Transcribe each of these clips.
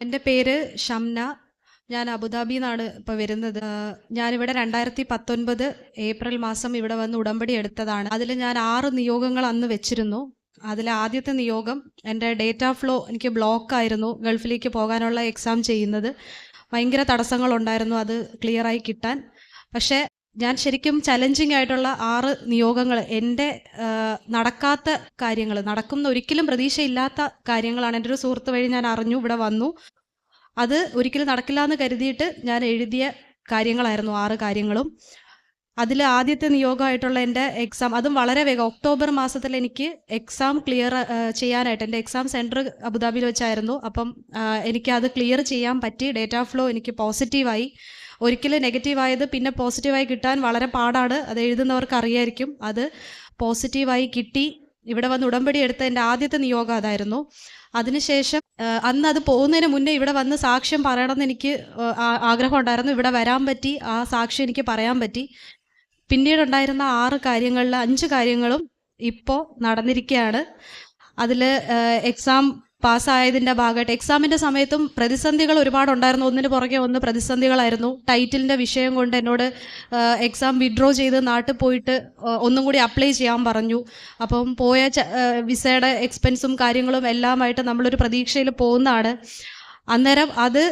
എന്റെ പേര് ഷംന. ഞാൻ അബുദാബിയിൽ നിന്നാണ് ഇപ്പോൾ വരുന്നത്. ഞാനിവിടെ രണ്ടായിരത്തി പത്തൊൻപത് ഏപ്രിൽ മാസം ഇവിടെ വന്ന് ഉടമ്പടി എടുത്തതാണ്. അതിൽ ഞാൻ ആറ് നിയോഗങ്ങൾ അന്ന് വെച്ചിരുന്നു. അതിൽ ആദ്യത്തെ നിയോഗം എന്റെ ഡേറ്റ ഫ്ലോ എനിക്ക് ബ്ലോക്ക് ആയിരുന്നു ഗൾഫിലേക്ക് പോകാനുള്ള എക്സാം ചെയ്യുന്നത്. ഭയങ്കര തടസ്സങ്ങളുണ്ടായിരുന്നു അത് ക്ലിയറായി കിട്ടാൻ. പക്ഷേ ഞാൻ ശരിക്കും ചലഞ്ചിങ് ആയിട്ടുള്ള ആറ് നിയോഗങ്ങൾ എന്റെ നടക്കാത്ത കാര്യങ്ങൾ നടക്കുന്ന ഒരിക്കലും പ്രതീക്ഷയില്ലാത്ത കാര്യങ്ങളാണ് എന്റെ ഒരു സുഹൃത്ത് വഴി ഞാൻ അറിഞ്ഞു ഇവിടെ വന്നു. അത് ഒരിക്കലും നടക്കില്ല എന്ന് കരുതിയിട്ട് ഞാൻ എഴുതിയ കാര്യങ്ങളായിരുന്നു ആറ് കാര്യങ്ങളും. അതിൽ ആദ്യത്തെ നിയോഗമായിട്ടുള്ള എന്റെ എക്സാം അതും വളരെ വേഗം ഒക്ടോബർ മാസത്തിൽ എനിക്ക് എക്സാം ക്ലിയർ ചെയ്യാനായിട്ട് എന്റെ എക്സാം സെന്റർ അബുദാബിയിൽ വെച്ചായിരുന്നു. അപ്പം എനിക്ക് അത് ക്ലിയർ ചെയ്യാൻ പറ്റി ഡേറ്റ ഫ്ലോ എനിക്ക് പോസിറ്റീവായി ഒരിക്കലും നെഗറ്റീവായത് പിന്നെ പോസിറ്റീവായി കിട്ടാൻ വളരെ പാടാണ്. അത് എഴുതുന്നവർക്ക് അറിയായിരിക്കും. അത് പോസിറ്റീവായി കിട്ടി. ഇവിടെ വന്ന് ഉടമ്പടി എടുത്ത എന്റെ ആദ്യത്തെ നിയോഗം അതായിരുന്നു. അതിനുശേഷം അന്ന് അത് പോകുന്നതിന് മുന്നേ ഇവിടെ വന്ന് സാക്ഷ്യം പറയണമെന്ന് എനിക്ക് ആഗ്രഹം ഉണ്ടായിരുന്നു. ഇവിടെ വരാൻ പറ്റി. ആ സാക്ഷ്യം എനിക്ക് പറയാൻ പറ്റി. പിന്നീടുണ്ടായിരുന്ന ആറ് കാര്യങ്ങളിൽ അഞ്ച് കാര്യങ്ങളും ഇപ്പോൾ നടന്നിരിക്കുകയാണ്. അതിൽ എക്സാം പാസ്സായതിന്റെ ഭാഗമായിട്ട്. എക്സാമിന്റെ സമയത്തും പ്രതിസന്ധികൾ ഒരുപാടുണ്ടായിരുന്നു. ഒന്നിന് പുറകെ ഒന്ന് പ്രതിസന്ധികളായിരുന്നു. ടൈറ്റിലിന്റെ വിഷയം കൊണ്ട് എന്നോട് എക്സാം വിഡ്രോ ചെയ്ത് നാട്ടിൽ പോയിട്ട് ഒന്നും കൂടി അപ്ലൈ ചെയ്യാൻ പറഞ്ഞു. അപ്പം പോയ വിസയുടെ എക്സ്പെൻസും കാര്യങ്ങളും എല്ലാമായിട്ട് നമ്മളൊരു പ്രതീക്ഷയിൽ പോകുന്നതാണ്. അന്നേരം അത്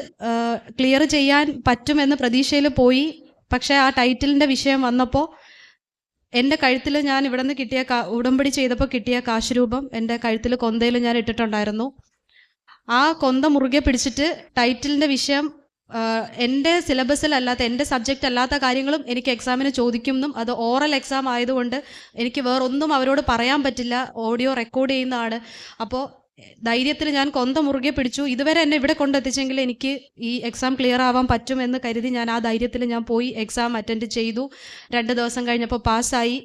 ക്ലിയർ ചെയ്യാൻ പറ്റുമെന്ന് പ്രതീക്ഷയിൽ പോയി. പക്ഷേ ആ ടൈറ്റിലിന്റെ വിഷയം വന്നപ്പോൾ എന്റെ കഴുത്തിൽ ഞാൻ ഇവിടെ നിന്ന് കിട്ടിയ കാ- ഉടമ്പടി ചെയ്തപ്പോൾ കിട്ടിയ കാശ് രൂപം എന്റെ കഴുത്തിൽ കൊന്തയിൽ ഞാൻ ഇട്ടിട്ടുണ്ടായിരുന്നു. ആ കൊന്ത മുറുകെ പിടിച്ചിട്ട് ടൈറ്റിലിന്റെ വിഷയം എന്റെ സിലബസിലല്ലാത്ത എന്റെ സബ്ജക്റ്റ് അല്ലാത്ത കാര്യങ്ങളും എനിക്ക് എക്സാമിന് ചോദിക്കുമെന്നും അത് ഓറൽ എക്സാം ആയതുകൊണ്ട് എനിക്ക് വേറൊന്നും അവരോട് പറയാൻ പറ്റില്ല ഓഡിയോ റെക്കോർഡ് ചെയ്യുന്നതാണ്. അപ്പോൾ ധൈര്യത്തിൽ ഞാൻ കൊന്ത മുറുകെ പിടിച്ചു. ഇതുവരെ എന്നെ ഇവിടെ കൊണ്ടെത്തിച്ചെങ്കിൽ എനിക്ക് ഈ എക്സാം ക്ലിയർ ആവാൻ പറ്റും എന്ന് കരുതി ഞാൻ ആ ധൈര്യത്തിൽ ഞാൻ പോയി എക്സാം അറ്റൻഡ് ചെയ്തു. രണ്ട് ദിവസം കഴിഞ്ഞപ്പോൾ പാസ്സായി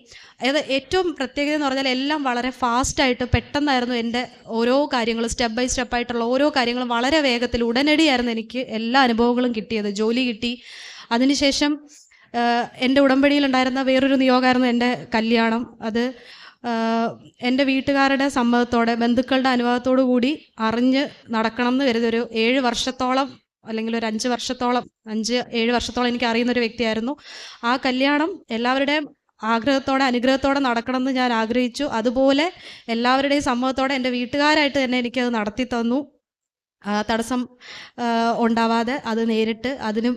അത് ഏറ്റവും പ്രത്യേകത എന്ന് പറഞ്ഞാൽ എല്ലാം വളരെ ഫാസ്റ്റായിട്ട് പെട്ടെന്നായിരുന്നു എന്റെ ഓരോ കാര്യങ്ങളും സ്റ്റെപ്പ് ബൈ സ്റ്റെപ്പ് ആയിട്ടുള്ള ഓരോ കാര്യങ്ങളും വളരെ വേഗത്തിൽ ഉടനടിയായിരുന്നു എനിക്ക് എല്ലാ അനുഭവങ്ങളും കിട്ടിയത്. ജോലി കിട്ടി. അതിനുശേഷം എന്റെ ഉടമ്പടിയിലുണ്ടായിരുന്ന വേറൊരു നിയോഗമായിരുന്നു എന്റെ കല്യാണം. അത് എന്റെ വീട്ടുകാരുടെ സമ്മതത്തോടെ ബന്ധുക്കളുടെ അനുഭവത്തോടു കൂടി അറിഞ്ഞ് നടക്കണം എന്ന് കരുതി ഒരു ഏഴ് വർഷത്തോളം അല്ലെങ്കിൽ ഒരു അഞ്ച് വർഷത്തോളം അഞ്ച് ഏഴ് വർഷത്തോളം എനിക്ക് അറിയുന്ന ഒരു വ്യക്തിയായിരുന്നു. ആ കല്യാണം എല്ലാവരുടെയും ആഗ്രഹത്തോടെ അനുഗ്രഹത്തോടെ നടക്കണം എന്ന് ഞാൻ ആഗ്രഹിച്ചു. അതുപോലെ എല്ലാവരുടെയും സമ്മതത്തോടെ എന്റെ വീട്ടുകാരായിട്ട് തന്നെ എനിക്കത് നടത്തി തന്നു. തടസ്സം ഉണ്ടാവാതെ അത് നേരിട്ട് അതിനും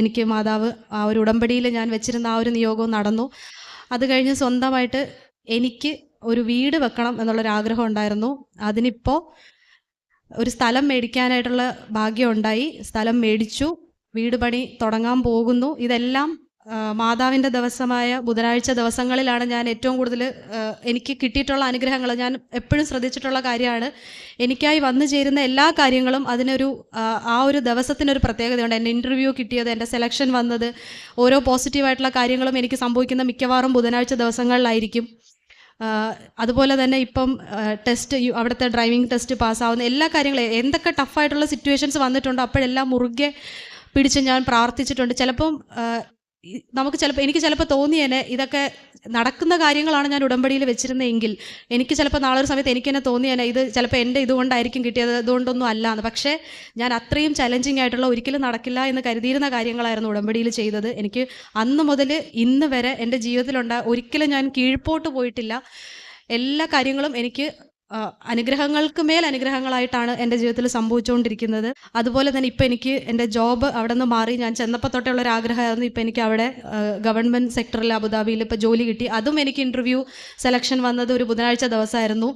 എനിക്ക് മാതാവ് ആ ഒരു ഉടമ്പടിയിൽ ഞാൻ വെച്ചിരുന്ന ആ ഒരു നിയോഗവും നടന്നു. അത് കഴിഞ്ഞ് സ്വന്തമായിട്ട് എനിക്ക് ഒരു വീട് വെക്കണം എന്നുള്ളൊരു ആഗ്രഹം ഉണ്ടായിരുന്നു. അതിനിപ്പോൾ ഒരു സ്ഥലം മേടിക്കാനായിട്ടുള്ള ഭാഗ്യം ഉണ്ടായി. സ്ഥലം മേടിച്ചു. വീട് പണി തുടങ്ങാൻ പോകുന്നു. ഇതെല്ലാം മാതാവിന്റെ ദിവസമായ ബുധനാഴ്ച ദിവസങ്ങളിലാണ് ഞാൻ ഏറ്റവും കൂടുതൽ എനിക്ക് കിട്ടിയിട്ടുള്ള അനുഗ്രഹങ്ങൾ. ഞാൻ എപ്പോഴും ശ്രദ്ധിച്ചിട്ടുള്ള കാര്യമാണ്. എനിക്കായി വന്നു ചേരുന്ന എല്ലാ കാര്യങ്ങളും അതിനൊരു ആ, ഒരു ദിവസത്തിനൊരു പ്രത്യേകതയുണ്ട്. എന്റെ ഇന്റർവ്യൂ കിട്ടിയത് എന്റെ സെലക്ഷൻ വന്നത് ഓരോ പോസിറ്റീവായിട്ടുള്ള കാര്യങ്ങളും എനിക്ക് സംഭവിക്കുന്ന മിക്കവാറും ബുധനാഴ്ച ദിവസങ്ങളിലായിരിക്കും. അതുപോലെ തന്നെ ഇപ്പം ടെസ്റ്റ് അവിടുത്തെ ഡ്രൈവിംഗ് ടെസ്റ്റ് പാസ്സാവുന്ന എല്ലാ കാര്യങ്ങളും എന്തൊക്കെ ടഫായിട്ടുള്ള സിറ്റുവേഷൻസ് വന്നിട്ടുണ്ടോ അപ്പോഴെല്ലാം മുറുകെ പിടിച്ച് ഞാൻ പ്രാർത്ഥിച്ചിട്ടുണ്ട്. ചിലപ്പം നമുക്ക് ചിലപ്പോൾ എനിക്ക് ചിലപ്പോൾ തോന്നിയേനെ ഇതൊക്കെ നടക്കുന്ന കാര്യങ്ങളാണ് ഞാൻ ഉടമ്പടിയിൽ വെച്ചിരുന്നതെങ്കിൽ എനിക്ക് ചിലപ്പോൾ നാളെ ഒരു സമയത്ത് എനിക്ക് തന്നെ തോന്നിയാൽ ഇത് ചിലപ്പോൾ എന്റെ ഇതുകൊണ്ടായിരിക്കും കിട്ടിയത് ഇതുകൊണ്ടൊന്നും അല്ല എന്ന്. പക്ഷേ ഞാൻ അത്രയും ചലഞ്ചിങ് ആയിട്ടുള്ള ഒരിക്കലും നടക്കില്ല എന്ന് കരുതിയിരുന്ന കാര്യങ്ങളായിരുന്നു ഉടമ്പടിയിൽ ചെയ്തത്. എനിക്ക് അന്ന് മുതൽ ഇന്ന് വരെ എന്റെ ജീവിതത്തിലുണ്ടായ ഒരിക്കലും ഞാൻ കീഴ്പോട്ട് പോയിട്ടില്ല. എല്ലാ കാര്യങ്ങളും എനിക്ക് അനുഗ്രഹങ്ങൾക്ക് മേൽ അനുഗ്രഹങ്ങളായിട്ടാണ് എന്റെ ജീവിതത്തിൽ സംഭവിച്ചുകൊണ്ടിരിക്കുന്നത്. അതുപോലെ തന്നെ ഇപ്പം എനിക്ക് എന്റെ ജോബ് അവിടെ നിന്ന് മാറി ഞാൻ ചെന്നപ്പോൾ തൊട്ടുള്ള ഒരു ആഗ്രഹമായിരുന്നു ഇപ്പം എനിക്ക് അവിടെ ഗവൺമെന്റ് സെക്ടറിൽ അബുദാബിയിൽ ഇപ്പോൾ ജോലി കിട്ടി. അതും എനിക്ക് ഇന്റർവ്യൂ സെലക്ഷൻ വന്നത് ഒരു ബുധനാഴ്ച ദിവസമായിരുന്നു.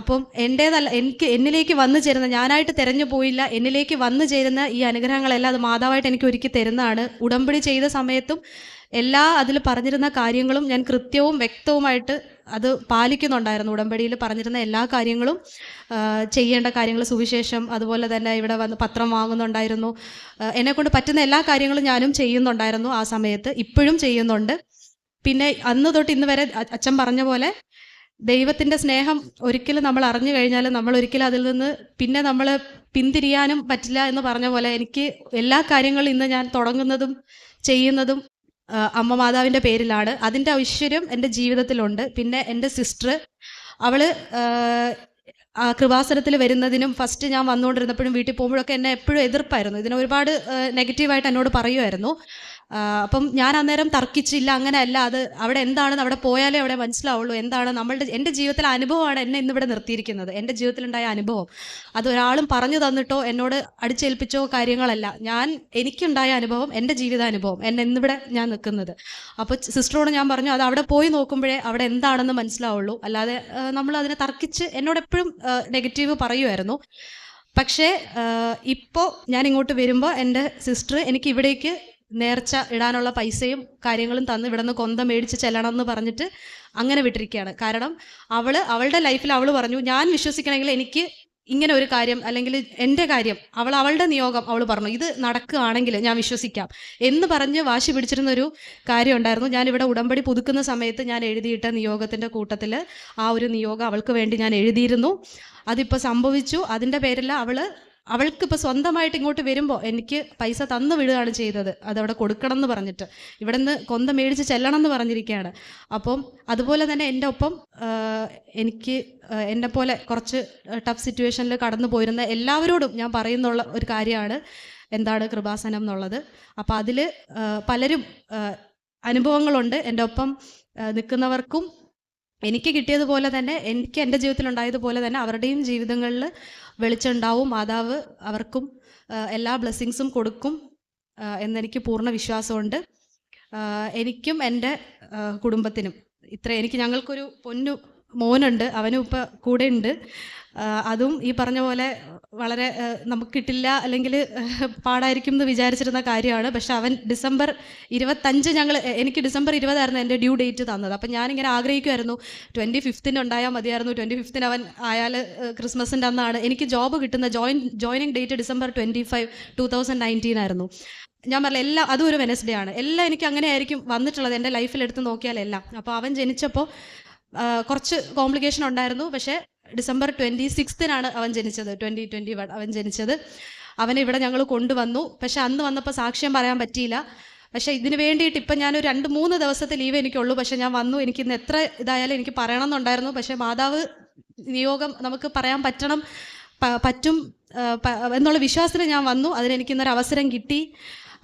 അപ്പം എന്റേതല്ല എനിക്ക് എന്നിലേക്ക് വന്നു ചേരുന്ന ഞാനായിട്ട് തിരഞ്ഞു പോയില്ല എന്നിലേക്ക് വന്നു ചേരുന്ന ഈ അനുഗ്രഹങ്ങളെല്ലാം അത് മാതാവായിട്ട് എനിക്ക് ഒരുക്കി തരുന്നതാണ്. ഉടമ്പടി ചെയ്ത സമയത്തും എല്ലാ അതിൽ പറഞ്ഞിരുന്ന കാര്യങ്ങളും ഞാൻ കൃത്യവും വ്യക്തവുമായിട്ട് അത് പാലിക്കുന്നുണ്ടായിരുന്നു. ഉടമ്പടിയിൽ പറഞ്ഞിരുന്ന എല്ലാ കാര്യങ്ങളും ചെയ്യേണ്ട കാര്യങ്ങൾ സുവിശേഷം അതുപോലെ തന്നെ ഇവിടെ വന്ന് പത്രം വാങ്ങുന്നുണ്ടായിരുന്നു. എന്നെക്കൊണ്ട് പറ്റുന്ന എല്ലാ കാര്യങ്ങളും ഞാനും ചെയ്യുന്നുണ്ടായിരുന്നു ആ സമയത്ത്. ഇപ്പോഴും ചെയ്യുന്നുണ്ട്. പിന്നെ അന്ന് തൊട്ട് ഇന്ന് വരെ അച്ഛൻ പറഞ്ഞ പോലെ ദൈവത്തിന്റെ സ്നേഹം ഒരിക്കലും നമ്മൾ അറിഞ്ഞു കഴിഞ്ഞാൽ നമ്മൾ ഒരിക്കലും അതിൽ നിന്ന് പിന്നെ നമ്മൾ പിന്തിരിയാനും പറ്റില്ല എന്ന് പറഞ്ഞ പോലെ എനിക്ക് എല്ലാ കാര്യങ്ങളും ഇന്ന് ഞാൻ തുടങ്ങുന്നതും ചെയ്യുന്നതും അമ്മ മാതാവിന്റെ പേരിലാണ്. അതിന്റെ ഐശ്വര്യം എന്റെ ജീവിതത്തിലുണ്ട്. പിന്നെ എന്റെ സിസ്റ്റർ അവൾ കൃപാസനത്തിൽ വരുന്നതിനും ഫസ്റ്റ് ഞാൻ വന്നുകൊണ്ടിരുന്നപ്പോഴും വീട്ടിൽ പോകുമ്പോഴൊക്കെ എന്നെ എപ്പോഴും എതിർപ്പായിരുന്നു. ഇതിനെ ഒരുപാട് നെഗറ്റീവായിട്ട് എന്നോട് പറയുമായിരുന്നു. അപ്പം ഞാൻ അന്നേരം തർക്കിച്ചില്ല അങ്ങനെയല്ല അത് അവിടെ എന്താണെന്ന് അവിടെ പോയാലേ അവിടെ മനസ്സിലാവുള്ളൂ എന്താണ് നമ്മളുടെ എന്റെ ജീവിതത്തിലെ അനുഭവമാണ് എന്നെ ഇന്നിവിടെ നിർത്തിയിരിക്കുന്നത് എന്റെ ജീവിതത്തിലുണ്ടായ അനുഭവം. അത് ഒരാളും പറഞ്ഞു തന്നിട്ടോ എന്നോട് അടിച്ചേൽപ്പിച്ചോ കാര്യങ്ങളല്ല. ഞാൻ എനിക്കുണ്ടായ അനുഭവം എന്റെ ജീവിതാനുഭവം എന്നെ ഇന്നിവിടെ ഞാൻ നിൽക്കുന്നത്. അപ്പോൾ സിസ്റ്ററോട് ഞാൻ പറഞ്ഞു അത് അവിടെ പോയി നോക്കുമ്പോഴേ അവിടെ എന്താണെന്ന് മനസ്സിലാവുള്ളൂ. അല്ലാതെ നമ്മൾ അതിനെ തർക്കിച്ച് എന്നോട് എപ്പോഴും നെഗറ്റീവ് പറയുമായിരുന്നു. പക്ഷേ ഇപ്പോൾ ഞാൻ ഇങ്ങോട്ട് വരുമ്പോൾ എന്റെ സിസ്റ്റർ എനിക്ക് ഇവിടേക്ക് നേർച്ച ഇടാനുള്ള പൈസയും കാര്യങ്ങളും തന്ന് ഇവിടെ നിന്ന് കൊന്ത മേടിച്ച് ചെല്ലണം എന്ന് പറഞ്ഞിട്ട് അങ്ങനെ വിട്ടിരിക്കുകയാണ്. കാരണം അവൾ അവളുടെ ലൈഫിൽ അവൾ പറഞ്ഞു ഞാൻ വിശ്വസിക്കണമെങ്കിൽ എനിക്ക് ഇങ്ങനെ ഒരു കാര്യം അല്ലെങ്കിൽ എന്റെ കാര്യം അവൾ അവളുടെ നിയോഗം അവൾ പറഞ്ഞു ഇത് നടക്കുകയാണെങ്കിൽ ഞാൻ വിശ്വസിക്കാം. എന്ന് പറഞ്ഞ് വാശി പിടിച്ചിരുന്ന ഒരു കാര്യം ഉണ്ടായിരുന്നു. ഞാൻ ഇവിടെ ഉടമ്പടി പുതുക്കുന്ന സമയത്ത് ഞാൻ എഴുതിയിട്ട നിയോഗത്തിന്റെ കൂട്ടത്തിൽ ആ ഒരു നിയോഗം അവൾക്ക് വേണ്ടി ഞാൻ എഴുതിയിരുന്നു. അതിപ്പോൾ സംഭവിച്ചു. അതിന്റെ പേരിൽ അവൾ അവൾക്ക് ഇപ്പോൾ സ്വന്തമായിട്ട് ഇങ്ങോട്ട് വരുമ്പോൾ എനിക്ക് പൈസ തന്നു വിടുകയാണ് ചെയ്തത്. അതവിടെ കൊടുക്കണം എന്ന് പറഞ്ഞിട്ട്. ഇവിടെ നിന്ന് കൊന്ത മേടിച്ച് ചെല്ലണം എന്ന് പറഞ്ഞിരിക്കുകയാണ്. അപ്പം അതുപോലെ തന്നെ എന്റെ ഒപ്പം എനിക്ക് എന്നെ പോലെ കുറച്ച് ടഫ് സിറ്റുവേഷനിൽ കടന്നു പോയിരുന്ന എല്ലാവരോടും ഞാൻ പറയുന്നുള്ള ഒരു കാര്യമാണ് എന്താണ് കൃപാസനം എന്നുള്ളത്. അപ്പോൾ അതിൽ പലരും അനുഭവങ്ങളുണ്ട്. എന്റെ ഒപ്പം നിൽക്കുന്നവർക്കും എനിക്ക് കിട്ടിയതുപോലെ തന്നെ എനിക്ക് എന്റെ ജീവിതത്തിൽ ജീവിതത്തിലുണ്ടായതുപോലെ തന്നെ അവരുടെയും ജീവിതങ്ങളിൽ വെളിച്ചുണ്ടാവും മാതാവ് അവർക്കും എല്ലാ ബ്ലെസ്സിങ്സും കൊടുക്കും എന്നെനിക്ക് പൂർണ വിശ്വാസമുണ്ട്. എനിക്കും എന്റെ കുടുംബത്തിനും ഇത്ര എനിക്ക് ഞങ്ങൾക്കൊരു പൊന്നു മോനുണ്ട് അവനും ഇപ്പം കൂടെ ഉണ്ട് അതും ഈ പറഞ്ഞ പോലെ വളരെ നമുക്ക് കിട്ടില്ല അല്ലെങ്കിൽ പാടായിരിക്കും എന്ന് വിചാരിച്ചിരുന്ന കാര്യമാണ്. പക്ഷെ അവൻ ഡിസംബർ ഇരുപത്തഞ്ച് ഞങ്ങൾ എനിക്ക് ഡിസംബർ ഇരുപതായിരുന്നു എന്റെ ഡ്യൂ ഡേറ്റ് തന്നത്. അപ്പം ഞാനിങ്ങനെ ആഗ്രഹിക്കുമായിരുന്നു ട്വന്റി ഫിഫ്തിന് ഉണ്ടായാൽ മതിയായിരുന്നു ട്വന്റി ഫിഫ്തിന് അവൻ ആയാൽ ക്രിസ്മസിന്റെ അന്നാണ്. എനിക്ക് ജോബ് കിട്ടുന്ന join joining date December twenty five two thousand nineteen ആയിരുന്നു. ഞാൻ പറഞ്ഞ എല്ലാം അതും ഒരു വെനസ്ഡേ ആണ്. എല്ലാം എനിക്ക് അങ്ങനെ ആയിരിക്കും വന്നിട്ടുള്ളത് എന്റെ ലൈഫിൽ എടുത്ത് നോക്കിയാലെല്ലാം അപ്പോൾ അവൻ ജനിച്ചപ്പോൾ കുറച്ച് കോംപ്ലിക്കേഷൻ ഉണ്ടായിരുന്നു. പക്ഷേ ഡിസംബർ ട്വന്റി സിക്സ്തിനാണ് അവൻ ജനിച്ചത്. ട്വന്റി ട്വന്റി വൺ അവൻ ജനിച്ചത്. അവനെ ഇവിടെ ഞങ്ങൾ കൊണ്ടുവന്നു. പക്ഷെ അന്ന് വന്നപ്പോൾ സാക്ഷ്യം പറയാൻ പറ്റിയില്ല. പക്ഷേ ഇതിന് വേണ്ടിയിട്ട് ഇപ്പം ഞാനൊരു രണ്ട് മൂന്ന് ദിവസത്തെ ലീവ് എനിക്കുള്ളൂ. പക്ഷേ ഞാൻ വന്നു. എനിക്ക് ഇന്ന് എത്ര ഇതായാലും എനിക്ക് പറയണം എന്നുണ്ടായിരുന്നു പക്ഷേ മാതാവ് നിയോഗം നമുക്ക് പറയാൻ പറ്റണം പറ്റും എന്നുള്ള വിശ്വാസത്തിൽ ഞാൻ വന്നു. അതിനെനിക്കിന്നൊരു അവസരം കിട്ടി.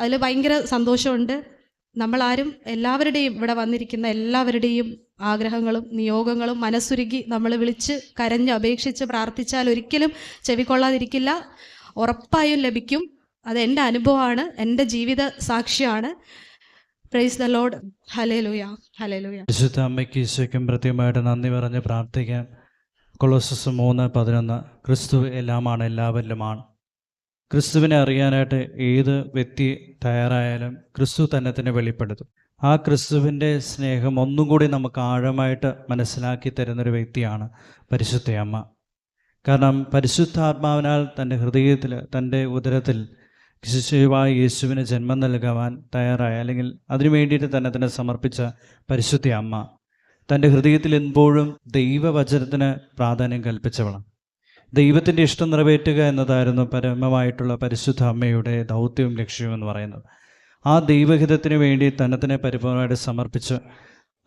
അതിൽ ഭയങ്കര സന്തോഷമുണ്ട്. നമ്മളാരും എല്ലാവരുടെയും ഇവിടെ വന്നിരിക്കുന്ന എല്ലാവരുടെയും ആഗ്രഹങ്ങളും നിയോഗങ്ങളും മനസ്സുരുകി നമ്മൾ വിളിച്ച് കരഞ്ഞ് അപേക്ഷിച്ച് പ്രാർത്ഥിച്ചാൽ ഒരിക്കലും ചെവിക്കൊള്ളാതിരിക്കില്ല. ഉറപ്പായും ലഭിക്കും. അത് എന്റെ അനുഭവമാണ്. എന്റെ ജീവിത സാക്ഷിയാണ്. Praise the lord hallelujah hallelujah വിശുദ്ധ അമ്മയ്ക്ക് ഈശോയ്ക്കും പ്രത്യേകമായിട്ട് നന്ദി പറഞ്ഞ് പ്രാർത്ഥിക്കാം. കൊളോസസ് മൂന്ന് പതിനൊന്ന്. ക്രിസ്തു എല്ലാമാണ് എല്ലാവരിലുമാണ്. ക്രിസ്തുവിനെ അറിയാനായിട്ട് ഏത് വ്യക്തി തയ്യാറായാലും ക്രിസ്തു തന്നെ തന്നെ വെളിപ്പെടുത്തും. ആ ക്രിസ്തുവിന്റെ സ്നേഹം ഒന്നും കൂടി നമുക്ക് ആഴമായിട്ട് മനസ്സിലാക്കി തരുന്നൊരു വ്യക്തിയാണ് പരിശുദ്ധയമ്മ കാരണം പരിശുദ്ധാത്മാവിനാൽ തന്റെ ഹൃദയത്തിൽ തന്റെ ഉദരത്തിൽ ശിശുവായ യേശുവിന് ജന്മം നൽകുവാൻ തയ്യാറായ അല്ലെങ്കിൽ അതിനു വേണ്ടിയിട്ട് തന്നെ തന്നെ സമർപ്പിച്ച പരിശുദ്ധ അമ്മ. തന്റെ ഹൃദയത്തിൽ എപ്പോഴും ദൈവവചനത്തിന് പ്രാധാന്യം കൽപ്പിച്ചവളാണ്. ദൈവത്തിന്റെ ഇഷ്ടം നിറവേറ്റുക എന്നതായിരുന്നു പരമമായിട്ടുള്ള പരിശുദ്ധ അമ്മയുടെ ദൗത്യവും ലക്ഷ്യവും എന്ന് പറയുന്നത്. ആ ദൈവഹിതത്തിന് വേണ്ടി തന്നെ തന്നെ പരിപൂർണമായിട്ട് സമർപ്പിച്ച്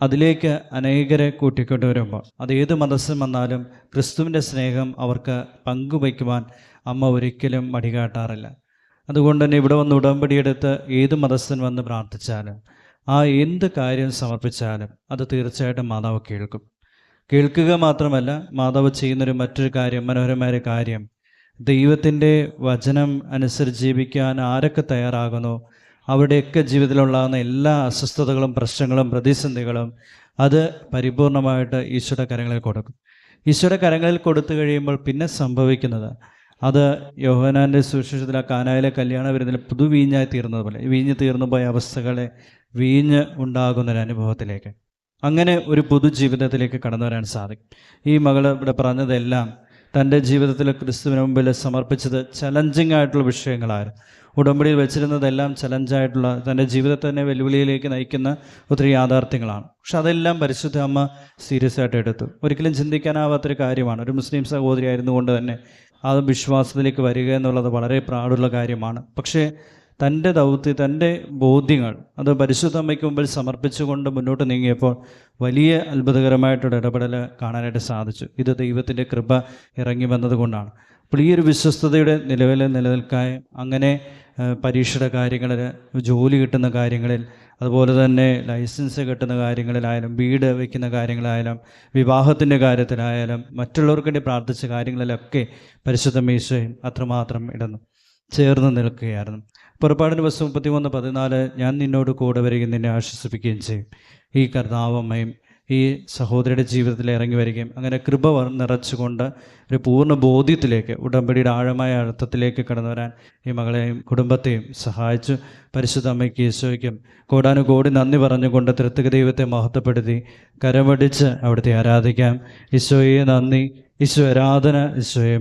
അതിലേക്ക് അനേകരെ കൂട്ടിക്കൊണ്ടുവരുമ്പോൾ അത് ഏത് മതസ്ഥം വന്നാലും ക്രിസ്തുവിന്റെ സ്നേഹം അവർക്ക് പങ്കുവയ്ക്കുവാൻ അമ്മ ഒരിക്കലും മടികാട്ടാറില്ല അതുകൊണ്ട് തന്നെ ഇവിടെ വന്ന് ഉടമ്പടിയെടുത്ത് ഏത് മതസ്ഥൻ വന്ന് പ്രാർത്ഥിച്ചാലും ആ എന്ത് കാര്യം സമർപ്പിച്ചാലും അത് തീർച്ചയായിട്ടും മാതാവ് കേൾക്കും. കേൾക്കുക മാത്രമല്ല മാതാവ് ചെയ്യുന്നൊരു മറ്റൊരു കാര്യം മനോഹരമായ കാര്യം. ദൈവത്തിന്റെ വചനം അനുസരിച്ച് ജീവിക്കാൻ ആരൊക്കെ തയ്യാറാകുന്നു? അവരുടെയൊക്കെ ജീവിതത്തിലുണ്ടാകുന്ന എല്ലാ അസ്വസ്ഥതകളും പ്രശ്നങ്ങളും പ്രതിസന്ധികളും അത് പരിപൂർണമായിട്ട് ഈശോയുടെ കരങ്ങളിൽ കൊടുക്കും. ഈശോയുടെ കരങ്ങളിൽ കൊടുത്തു കഴിയുമ്പോൾ പിന്നെ സംഭവിക്കുന്നത് അത് യോഹനാന്റെ സുവിശേഷത്തിൽ ആ കാനായിലെ കല്യാണ വിരുന്നിൽ പുതുവീഞ്ഞായി തീർന്നത് പോലെ വീഞ്ഞ് തീർന്നു പോയ അവസ്ഥകളെ വീഞ്ഞ് ഉണ്ടാകുന്നൊരു അനുഭവത്തിലേക്ക് അങ്ങനെ ഒരു പൊതുജീവിതത്തിലേക്ക് കടന്നു വരാൻ സാധിക്കും. ഈ മകൾ ഇവിടെ പറഞ്ഞതെല്ലാം തന്റെ ജീവിതത്തിൽ ക്രിസ്തുവിന് മുമ്പിൽ സമർപ്പിച്ചത് ചലഞ്ചിങ് ആയിട്ടുള്ള വിഷയങ്ങളായിരുന്നു. ഉടമ്പടിയിൽ വെച്ചിരുന്നതെല്ലാം ചലഞ്ചായിട്ടുള്ള തന്റെ ജീവിതത്തെ തന്നെ വെല്ലുവിളിയിലേക്ക് നയിക്കുന്ന ഒത്തിരി യാഥാർത്ഥ്യങ്ങളാണ്. പക്ഷെ അതെല്ലാം പരിശുദ്ധ അമ്മ സീരിയസ് ആയിട്ട് എടുത്തു. ഒരിക്കലും ചിന്തിക്കാനാവാത്തൊരു കാര്യമാണ്. ഒരു മുസ്ലിം സഹോദരി ആയിരുന്നുകൊണ്ട് തന്നെ അത് വിശ്വാസത്തിലേക്ക് വരിക എന്നുള്ളത് വളരെ പ്രാടുള്ള കാര്യമാണ്. പക്ഷേ തന്റെ ദൗത്യം തന്റെ ബോധ്യങ്ങൾ അത് പരിശുദ്ധ അമ്മയ്ക്ക് മുമ്പിൽ സമർപ്പിച്ചുകൊണ്ട് മുന്നോട്ട് നീങ്ങിയപ്പോൾ വലിയ അത്ഭുതകരമായിട്ടൊരു ഇടപെടൽ കാണാനായിട്ട് സാധിച്ചു. ഇത് ദൈവത്തിന്റെ കൃപ ഇറങ്ങി വന്നതുകൊണ്ടാണ് അപ്പോൾ ഈ ഒരു വിശ്വസ്തയുടെ നിലവിൽ നിലനിൽക്കാൻ അങ്ങനെ പരീക്ഷയുടെ കാര്യങ്ങളിൽ ജോലി കിട്ടുന്ന കാര്യങ്ങളിൽ അതുപോലെ തന്നെ ലൈസൻസ് കിട്ടുന്ന കാര്യങ്ങളിലായാലും വീട് വയ്ക്കുന്ന കാര്യങ്ങളായാലും വിവാഹത്തിന്റെ കാര്യത്തിലായാലും മറ്റുള്ളവർക്ക് വേണ്ടി പ്രാർത്ഥിച്ച കാര്യങ്ങളിലൊക്കെ പരിശുദ്ധ മീശയും അത്രമാത്രം ഇടന്നു ചേർന്ന് നിൽക്കുകയായിരുന്നു. പുറപ്പാടിന് ബസ് മുപ്പത്തിമൂന്ന് പതിനാല് ഞാൻ നിന്നോട് കൂടെ വരികയും നിന്നെ ആശ്വസിപ്പിക്കുകയും ചെയ്യും. ഈ കർത്താവമ്മയും ഈ സഹോദരിയുടെ ജീവിതത്തിൽ ഇറങ്ങി വരികയും അങ്ങനെ കൃപ നിറച്ചുകൊണ്ട് ഒരു പൂർണ ബോധ്യത്തിലേക്ക് ഉടമ്പടിയുടെ ആഴമായ അർത്ഥത്തിലേക്ക് കടന്നു വരാൻ ഈ മകളെയും കുടുംബത്തെയും സഹായിച്ചു. പരിശുദ്ധ അമ്മയ്ക്ക് ഈശോയ്ക്കും കോടാനുകോടി നന്ദി പറഞ്ഞുകൊണ്ട് തൃത്വിക ദൈവത്തെ മഹത്വപ്പെടുത്തി കരമടിച്ച് അവിടുത്തെ ആരാധിക്കാം. ഈശോയെ നന്ദി ഈശോ ആരാധന ഈശോയെ